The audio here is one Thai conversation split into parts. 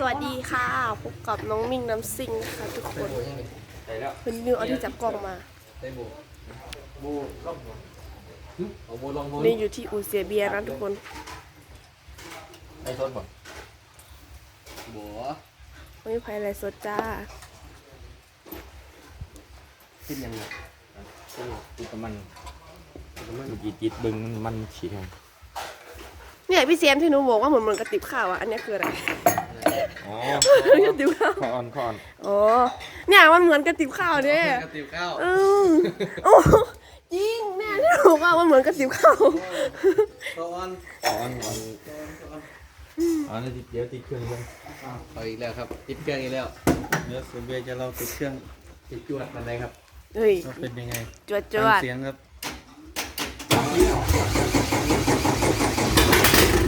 สวัสดีค่ะพบกับน้องมิ่งน้ำซิงนะคะทุกคนใส่แล้วเป็นนิวเอาที่จับกล้องมาใส่บูบูลองเอาบูลองบูนี่อยู่ที่อูเซียเบียร์นะทุกคนไอ้ทนบ่บัวไม่มีภัยอะไรสดจ้าขึ้นยังไงติดมันมันจีจิตบึงมันมันฉีดแทนเนี่ยพี่เซมที่หนูบอกว่าเหมือนเหมือนกระติบข้าวอะอันเนี้ยคืออะไร อ๋อกระติบข้าวคอนคอนอ๋อเนี่ยมันเหมือนกระติบข้าวเนี่ยกระติบข้าวเออโอ้จริงเนี่ยที่หนูบอกว่ามันเหมือนกระติบข้าวคอนคอนคอนอ๋อนี่ติดเดี๋ยวติดเครื่องเลยเอาอีกแล้วครับ ติดเครื่องอีกแล้วเดี๋ยวสูเบียร์จะเราติดเครื่องติดจวดมันไหนครับเฮ้ยว่าเป็นยังไงจวดจฟัวงดเสียงครับ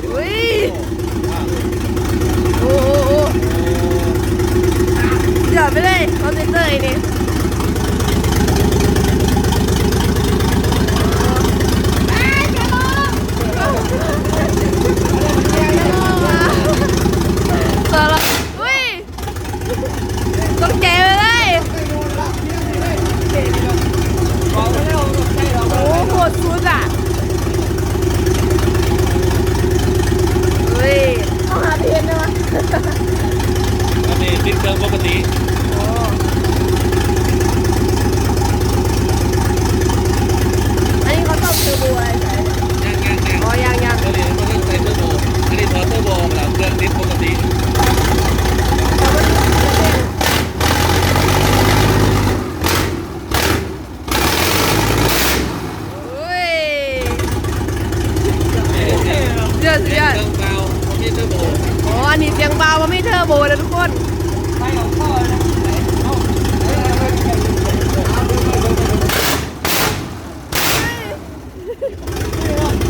อุ้ยโอ้โหโอ้หยอดไปเลยคอนเซนเตอร์ไอ้นี่ สารอุ้ยต้องแกะไปเลยโอ้โหดสุดอะเฮ้ยต้องหาเทียนด้วยวะ อันนี้ติ ดเครื่องปกติอันนี้เขาต้องเทอร์โบอะไรใส่ยังยังยังอ๋อยังยังเดี๋ยวมันต้องใส่เทอร์โบอันนี้ถอดเทอร์โบแล้วเครื่องติดปกติอุ้ยเยอดสุดยอดเครื่องเปล่าไม่ใช่เทอร์โบ อ๋ออันนี้เสียงเบามันไม่เทอร์โบนะทุกคน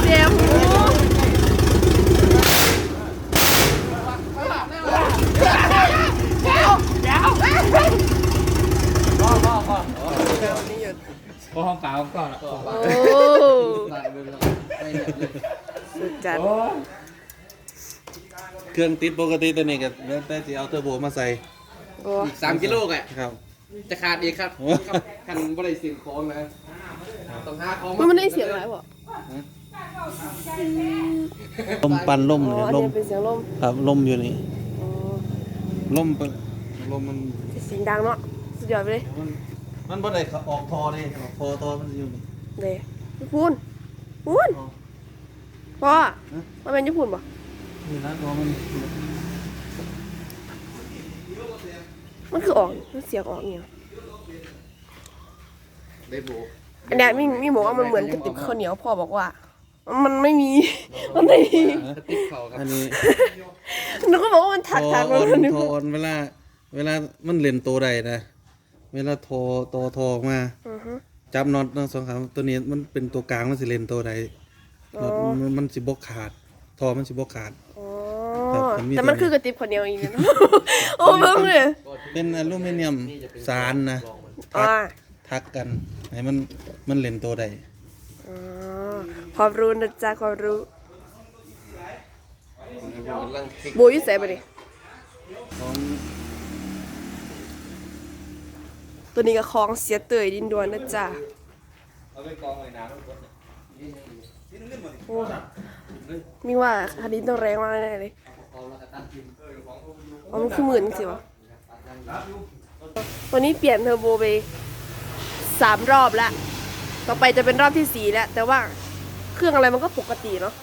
เสียงหูนี่หยุดพอห้องเปล่าก่อนละโอ้ไม่เนี่ยเลยสุดจัด เครื่องติดปกติตัวนี้ก็แล้วแต่จะเอาเทอร์โบมาใส่ โอ้อีกสามกิโลแหละครับ จะขาดอีกครับครับคันบริสิทธิ์ของนะต้องหาของมันไม่ได้เสียงอะไรบ่ลมปั่นลมอ๋อเนี่ยอันลมนี้เป็นเสียงลมครับลมอยู่นี่อ๋อลมปะลมมันเสียงดังเนาะสุดยอดไปเลยมันมันบ่ได้ออกทอนี่ออกทอทอมันอยู่นี่ เด้ญี่ปุ่นญี่ปุ่นพ่อมันเป็นญี่ปุ่นป่ะนี่นะทอมัน มันคือออกมันเสียงออกเนี่ยได้โบอันเนี้ยมีมีบอกว่ามันเหมือนกระติบข้าวเหนียวพ่อบอกว่า มันไม่มี มันไม่มีติดเข่าครับอันนี้หนูก็บอกว่ามันทถักอถักอ่มัอนนนี่ทออ่อนเวลา เวลามันเล่นตัวใดนะเวลาทอตอทอออกมาอือฮึ จับน็อตทั้งสองขาตัวนี้มันเป็นตัวกลางมันสิเล่นตัวใดน็อตมันมันสิบกขาดทอมันสิบกขาด อ๋อครับมันมี แต่มันตัวนี้คือกระติบข้าวเหนียวอีกเนาะโอ้เบิ่งเลยเป็นอลูมิเนียมสารนะทัอ่ากทักกันให้มันมันเล่นตัวใดอ๋อความรู้นะจ๊ะความรู้กำลังติดโบอยุ่ใส่ไปดิของตัวนี้ก็คล้องเสียเตยดินดวนนะจ๊ะเอาไปกองไว้น้ำโอ้มีว่าคดีต้องแรงมากแน่เลย อ๋อมันคือหมื่นสิวะวันนี้เปลี่ยนเทอร์โบไปสามรอบแล้วต่อไปจะเป็นรอบที่สี่แล้ว แต่ว่าเครื่องอะไรมันก็ปกติเนาะ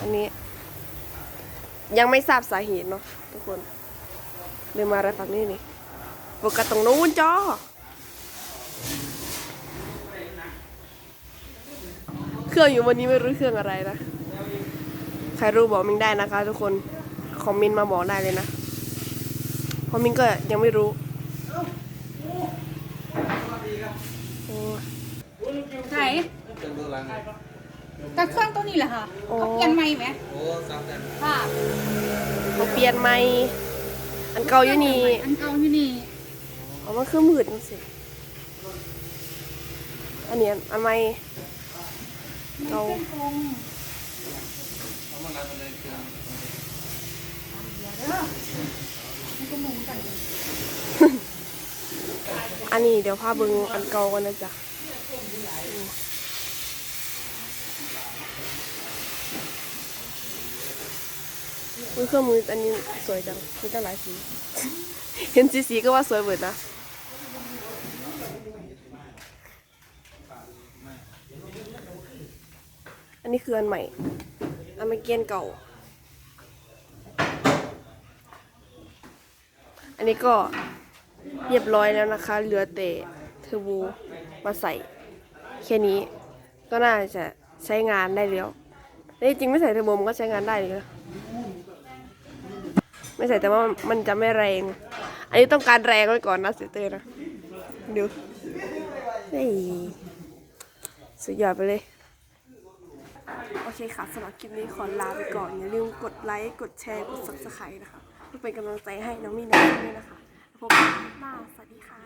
อันนี้ ยังไม่ทราบสาเหตุเนาะทุกคนเลยมาอะไรฝั่งนี้นี่โฟกัสตรงนู้นจอเครื่องอยู่วันนี้ไม่รู้เครื่องอะไรนะ ใครรู้บอกมิงได้นะคะ ทุกคนคอมเมนต์มาบอกได้เลยนะเพราะมิงก็ยังไม่รู้โอ้ไหนแต่เครื่องตัวนี้แหละค่ะเขาเปลี่ยนใหม่ไหมโอ้สามแสนค่ะเขาเปลี่ยนใหม่อันเก่าอยู่นี่อันเก่าอยู่นี่เอามันคือมืดจังสิอันนี้อันใหม่เก่า อันเลยเครื่องอันนี้เดี๋ยวพาเบิงอันเก่ากันนะจ๊ะอุ้ยเครื่องมืออันนี้สวยจังมีตั้งหลายสี เห็นสีสีก็ว่าสวยเบิดนะอันนี้คืออันใหม่ อันเกี้อันเก่า อันนี้ก็เรียบร้อยแล้วนะคะ เหลือแต่เทอร์โบมาใส่แค่นี้ ก็น่าจะใช้งานได้แล้วแต่จริงไม่ใส่เทอร์โบมันก็ใช้งานได้เลยไม่ใส่แต่ว่ามันจะไม่แรง อันนี้ต้องการแรงไว้ก่อนนะเสเตอร์นะดูนี่สุดยอดไปเลย เคค่ะสำหรับคลิปนี้ขอลาไปก่อน อย่าลืมกดไลค์ กดแชร์ กดซับสไคร์นะคะเพื่อเป็นกำลังใจให้น้องมีนาด้วยนะคะ พบกันคหน้าสวัสดีค่ะ